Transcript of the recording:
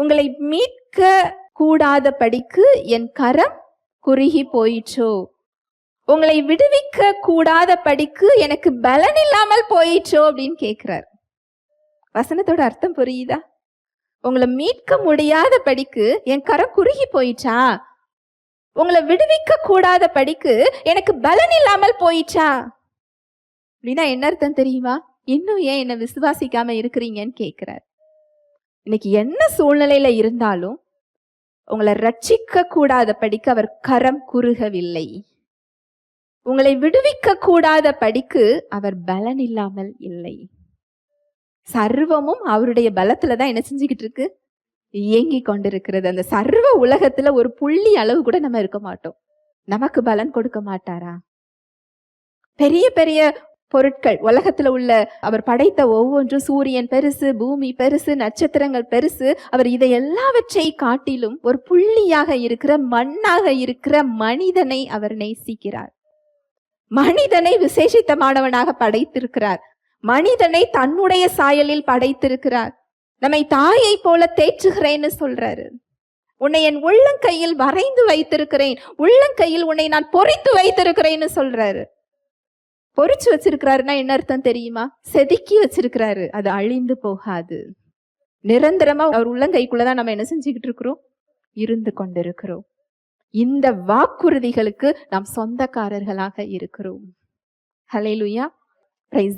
உங்களை மீட்க கூடாத படிக்கு என் கரம் குறுகி போயிற்றோ. உங்களை விடுவிக்க கூடாத படிக்கு எனக்கு பலன் இல்லாமல் போயிற்றோ அப்படின்னு கேட்கிறார் வசனத்தோட அர்த்தம் புரியுதா? உங்களை மீட்க முடியாத படிக்கு என் கரம் குறுகி போயிட்டா உங்களை விடுவிக்க கூடாத படிக்கு எனக்கு பலன் இல்லாமல் போயிற்றா? அப்படின்னா என்ன அர்த்தம் தெரியுமா? இன்னும் ஏன் என்ன விசுவாசிக்காம இருக்கிறீங்கன்னு கேட்கிறார் இன்னைக்கு என்ன சூழ்நிலையில இருந்தாலும் உங்களை ரட்சிக்க கூடாத படிக்கு அவர் கரம் குறுகவில்லை. உங்களை விடுவிக்க கூடாத படிக்கு அவர் பலன் இல்லாமல் இல்லை. சர்வமும் அவருடைய பலத்துல தான் என்ன செஞ்சுக்கிட்டு இருக்கு? இயங்கி கொண்டிருக்கிறது. அந்த சர்வ உலகத்துல ஒரு புள்ளி அளவு கூட நம்ம இருக்க மாட்டோம். நமக்கு பலன் கொடுக்க மாட்டாரா? பெரிய பெரிய பொருட்கள். உலகத்துல உள்ள அவர் படைத்த ஒவ்வொன்றும் சூரியன் பெருசு பூமி பெருசு நட்சத்திரங்கள் பெருசு. அவர் இதை எல்லாவற்றை காட்டிலும் ஒரு புள்ளியாக இருக்கிற மண்ணாக இருக்கிற மனிதனை அவர் நேசிக்கிறார். மனிதனை விசேஷித்தமானவனாக படைத்திருக்கிறார். மனிதனை தன்னுடைய சாயலில் படைத்திருக்கிறார். நம்மை தாயை போல தேற்றுகிறேன்னு சொல்றாரு. உன்னை என் உள்ளங்கையில் வரைந்து வைத்திருக்கிறேன். உள்ளங்கையில் உன்னை நான் பொறித்து வைத்திருக்கிறேன்னு சொல்றாரு. பொறிச்சு வச்சிருக்கிறாருன்னா என்ன அர்த்தம் தெரியுமா? செதுக்கி வச்சிருக்கிறாரு. அது அழிந்து போகாது. நிரந்தரமா அவர் உள்ளங்கைக்குள்ளதான் நம்ம என்ன செஞ்சுக்கிட்டு இருக்கிறோம்? இருந்து கொண்டிருக்கிறோம். இந்த வாக்குறுதிகளுக்கு நாம் சொந்தக்காரர்களாக இருக்கிறோம். ஹலே லுயா பிரைஸ்